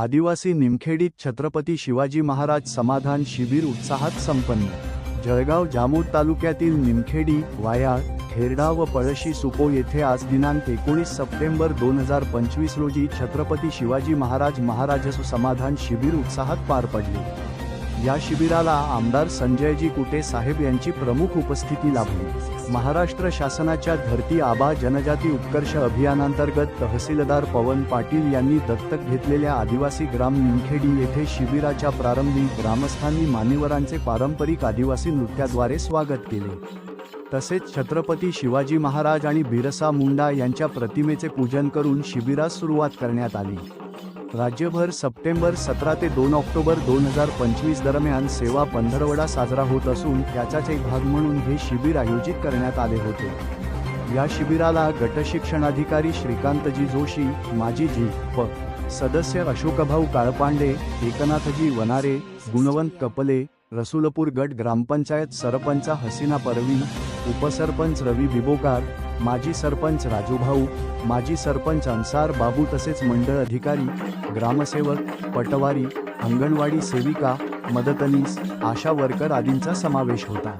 आदिवासी निमखेडीत छत्रपती शिवाजी महाराज समाधान शिबिर उत्साहात संपन्न. जळगाव जामोद तालुक्यातील निमखेडी वायाळ खेरडा व पळशी सुपो येथे आज दिनांक एकोणीस सप्टेंबर दोन हजार पंचवीस रोजी छत्रपती शिवाजी महाराज महाराजस समाधान शिबिर उत्साहात पार पडले. या शिबिराला आमदार संजयजी कुटे साहेब यांची प्रमुख उपस्थिती लाभली. महाराष्ट्र शासनाच्या धरती आबा जनजाती उत्कर्ष अभियानांतर्गत तहसीलदार पवन पाटील यांनी दत्तक घेतलेल्या आदिवासी ग्राम निमखेडी येथे शिबिराच्या प्रारंभी ग्रामस्थांनी मान्यवरांचे पारंपरिक आदिवासी नृत्याद्वारे स्वागत केले. तसेच छत्रपती शिवाजी महाराज आणि बिरसा मुंडा यांच्या प्रतिमेचे पूजन करून शिबिरास सुरुवात करण्यात आली. राज्यभर सप्टेंबर सतरा ते दोन ऑक्टोबर दोन हजार पंचवीस दरम्यान सेवा पंधरवडा साजरा होत असून त्याचाच एक भाग म्हणून हे शिबिर आयोजित करण्यात आले होते. या शिबिराला गटशिक्षणाधिकारी श्रीकांतजी जोशी माजी जी प सदस्य अशोकभाऊ काळपांडे एकनाथजी वनारे गुणवंत कपले रसुलपूर गट ग्रामपंचायत सरपंच हसीना परवीन उपसरपंच रवी बिबोकार माजी सरपंच राजूभाऊ माजी सरपंच अन्सार बाबू तसेच मंडळ अधिकारी ग्रामसेवक पटवारी अंगणवाडी सेविका मदतनीस आशा वर्कर आदींचा समावेश होता.